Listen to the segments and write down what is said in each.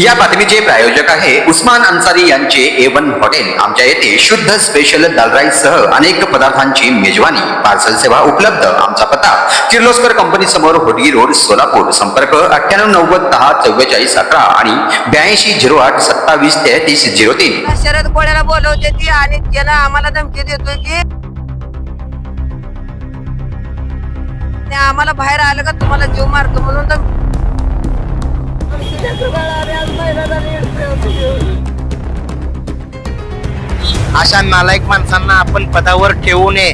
या बातमीचे प्रायोजक आहे उस्मान अन्सारी यांचे ए वन हॉटेल. आमच्या येथे शुद्ध स्पेशल दाल राईस सह अनेक पदार्थांची मेजवानी पार्सल सेवा उपलब्ध आमचा पत्ता किर्लोस्कर कंपनी समोर होडगी रोड सोलापूर. संपर्क अठ्ठ्याण्णव नव्वद दहा चव्वेचाळीस अकरा आणि ब्याऐंशी झिरो आठ सत्तावीस तेहतीस झिरो तीन. शरद कोळ्याला बोलवते ती आणि त्याला आम्हाला धमकी देतोय की आम्हाला बाहेर आलं का तुम्हाला जीव मारतो म्हणून तर अशा नालायक माणसांना आपण पदावर ठेवू नये.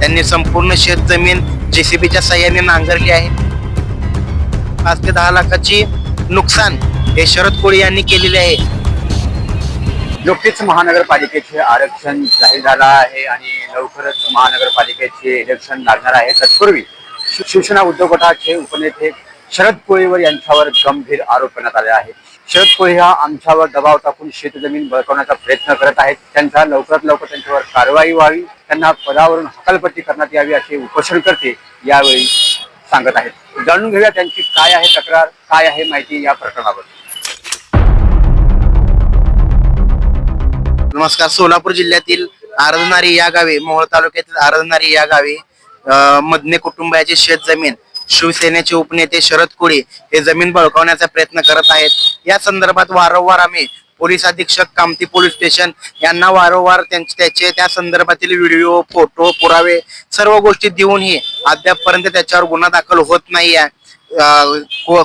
त्यांनी संपूर्ण शेत जमीन जेसीबीच्या सहाय्याने नांगरली आहे. पाच ते दहा लाखाची नुकसान हे शरद कोळी यांनी केलेले आहे. नुकतीच महानगरपालिकेचे आरक्षण जाहीर झालं आहे आणि लवकरच महानगरपालिकेचे इलेक्शन लागणार आहे. तत्पूर्वी शिवसेना उद्योग गटाचे उपनेते शरद कोळीवर यांच्यावर गंभीर आरोप करण्यात आले आहेत. शरद कोळी हा आमच्यावर दबाव टाकून शेतजमीन बळकवण्याचा प्रयत्न करत आहेत. त्यांचा लवकरात लवकर त्यांच्यावर कारवाई व्हावी त्यांना पदावरून हकालपट्टी करण्यात यावी असे उपोषण करते यावेळी सांगत आहेत. जाणून घेऊया त्यांची काय आहे तक्रार काय आहे माहिती या प्रकरणावर. नमस्कार सोलापूर जिल्ह्यातील आरधनारी या गावी मोहोळ तालुक्यातील आरधनारी या गावी अं, मधने कुटुंबाची शेतजमीन शिवसेनेचे उपनेते शरद कुळे हे जमीन बळकावण्याचा प्रयत्न करत आहेत. या संदर्भात वारंवार आम्ही पोलीस अधीक्षक कामती पोलीस स्टेशन यांना वारंवार त्यांचे त्याचे त्या संदर्भातील व्हिडिओ फोटो पुरावे सर्व गोष्टी देऊनही अद्यापपर्यंत त्याच्यावर गुन्हा दाखल होत नाही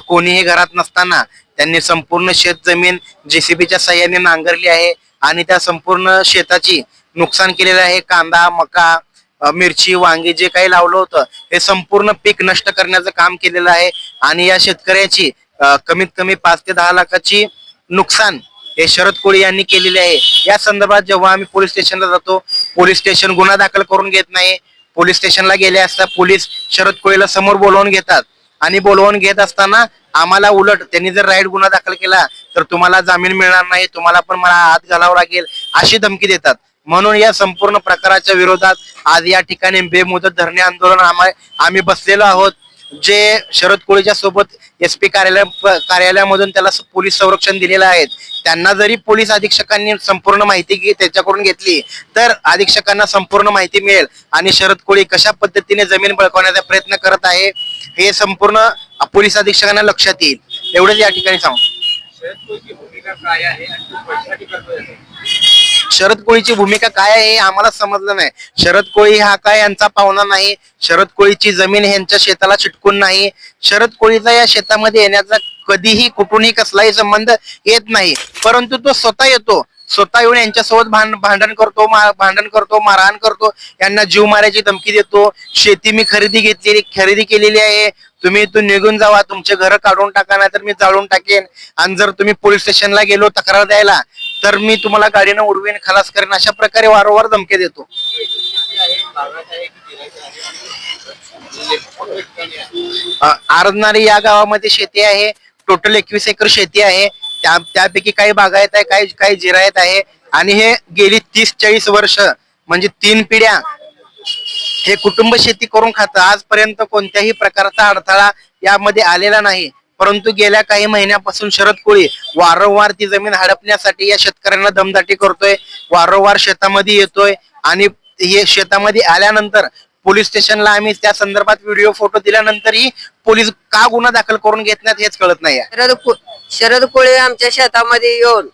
कोणीही घरात नसताना त्यांनी संपूर्ण शेत जमीन जेसीबीच्या सहाय्याने नांगरली आहे आणि त्या संपूर्ण शेताची नुकसान केलेलं आहे. कांदा मका मिरची वांगी जे काही लावलं होतं हे संपूर्ण पीक नष्ट करण्याचं काम केलेलं आहे. आणि या शेतकऱ्याची कमीत कमी पाच ते दहा लाखाची नुकसान हे शरद कोळी यांनी केलेले आहे. या संदर्भात जेव्हा आम्ही पोलीस स्टेशनला जातो पोलीस स्टेशन गुन्हा दाखल करून घेत नाही. पोलीस स्टेशनला गेले असता पोलीस शरद कोळीला समोर बोलवून घेतात. आणि बोलवून घेत असताना आम्हाला उलट त्यांनी जर राईट गुन्हा दाखल केला तर तुम्हाला जामीन मिळणार नाही तुम्हाला पण मला हात घालावं लागेल अशी धमकी देतात. म्हणून या संपूर्ण प्रकाराच्या विरोधात आज या ठिकाणी बेमुदत धरणे आंदोलन आम्ही बसलेलो आहोत. जे शरद कोळीच्या सोबत एस पी कार्यालय कार्यालयामधून त्याला पोलीस संरक्षण दिलेलं आहे. त्यांना जरी पोलीस अधीक्षकांनी संपूर्ण माहिती त्याच्याकडून घेतली तर अधीक्षकांना संपूर्ण माहिती मिळेल. आणि शरद कोळी कशा पद्धतीने जमीन बळकवण्याचा प्रयत्न करत आहे हे संपूर्ण पोलीस अधीक्षकांना लक्षात येईल. एवढंच या ठिकाणी सांगू. शरद कोळीची भूमिका काय आहे हे आम्हाला समजलं नाही. शरद कोळी हा काय यांचा पाहुणा नाही. शरद कोळीची जमीन यांच्या शेताला चिटकून नाही. शरद कोळीचा या शेतामध्ये येण्याचा कधीही कुठूनही कसलाही संबंध येत नाही. परंतु तो स्वतः येतो. स्वतः येऊन यांच्यासोबत भांड भांडण करतो भांडण करतो मारहाण करतो. यांना जीव मारायची धमकी देतो. शेती मी खरेदी घेतलेली खरेदी केलेली आहे. तुम्ही इथून निघून जावा. तुमचे घर काढून टाका नाही तर मी जाळून टाकेन. आणि जर तुम्ही पोलीस स्टेशनला गेलो तक्रार द्यायला तर मी तुम्हाला गाडीनं उडवीन खलास करेन अशा प्रकारे वारंवार धमके देतो. अ, आरदनारी या गावामध्ये शेती आहे टोटल एकवीस एकर शेती आहे त्या त्यापैकी काही बागायत आहे काही काही जिरायत आहे आणि हे गेली तीस चाळीस वर्ष म्हणजे तीन पिढ्या हे कुटुंब शेती करून खातं. आजपर्यंत कोणत्याही प्रकारचा अडथळा यामध्ये आलेला नाही. परंतु गेल्या काही महिन्यापासून शरद कोळी वारंवार ती जमीन हडपण्यासाठी या शेतकऱ्यांना दमदाटी करतोय वारंवार शेतामध्ये येतोय आणि हे शेतामध्ये आल्यानंतर पोलीस स्टेशनला आम्ही त्या संदर्भात व्हिडिओ फोटो दिल्यानंतरही पोलीस का गुन्हा दाखल करून घेत नाहीत हेच कळत नाही शरद शरद कोळी आमच्या शेतामध्ये येऊन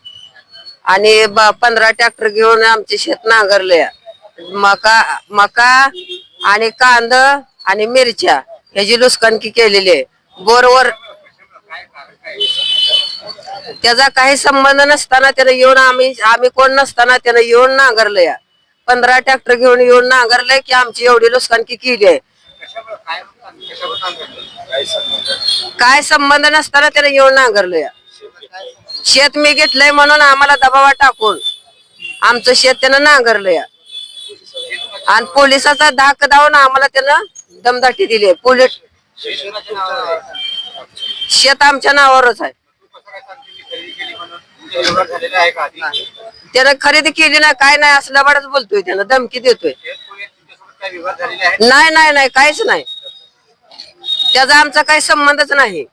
आणि पंधरा ट्रॅक्टर घेऊन आमचे शेत नांगरले मका मका आणि कांद आणि मिरच्या ह्याची नुकसानकी केलेली आहे. बोरवर त्याचा काही संबंध नसताना त्यानं येऊन आम्ही आम्ही कोण नसताना त्यानं येऊन नांगरलंय. पंधरा ट्रॅक्टर घेऊन येऊन नांगरलंय की आमची एवढी नुकसानकी केली आहे. काय संबंध नसताना त्यानं येऊन नांगरलंय. शेत मी घेतलंय म्हणून आम्हाला दबावा टाकून आमचं शेत त्यानं नांगरलंय. आणि पोलिसाचा धाक धावून आम्हाला त्यानं दमदाटी दिली पोलीस शेत आमच्या नावावरच आहे. त्यानं खरेदी केली नाही काय नाही असं लबाडच बोलतोय त्यानं धमकी देतोय. नाही नाही नाही काहीच नाही. त्याचा आमचा काही संबंधच नाही.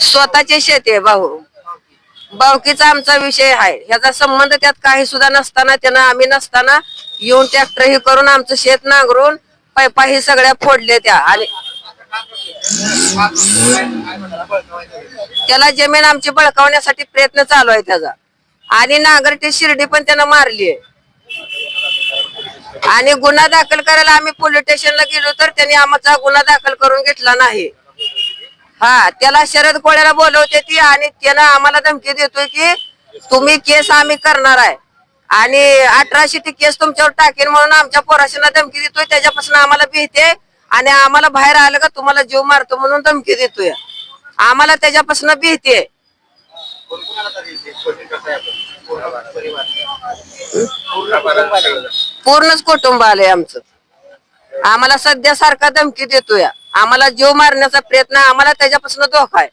स्वतःची शेती आहे भाऊ. बावकीचा आमचा विषय आहे. ह्याचा संबंध त्यात काही सुद्धा नसताना त्यानं आम्ही नसताना येऊन ट्रॅक्टर हे करून आमचं शेत नांगरून पायपा ही सगळ्या फोडले त्या. आणि त्याला जमीन आमची बळकावण्यासाठी प्रयत्न चालू आहे त्याचा. आणि नांगरटी शिर्डी पण त्यानं मारली आहे. आणि गुन्हा दाखल करायला आम्ही पोलीस स्टेशनला गेलो तर त्यांनी आमचा गुन्हा दाखल करून घेतला नाही. हा त्याला शरद कोळ्याला बोलवते ती आणि त्यानं आम्हाला धमकी देतोय की तुम्ही केस आम्ही करणार आहे. आणि अठराशे टी केस तुमच्यावर टाकेन म्हणून आमच्या पोराशांना धमकी देतोय. त्याच्यापासून आम्हाला भीते आणि आम्हाला बाहेर आलं का तुम्हाला जीव मारतो म्हणून धमकी देतोय. आम्हाला त्याच्यापासून भीते पूर्णच कुटुंब आलंय आमचं. आम्हाला सध्या सारखा धमकी देतोय. आम्हाला जीव मारण्याचा प्रयत्न आम्हाला त्याच्यापासून धोका आहे.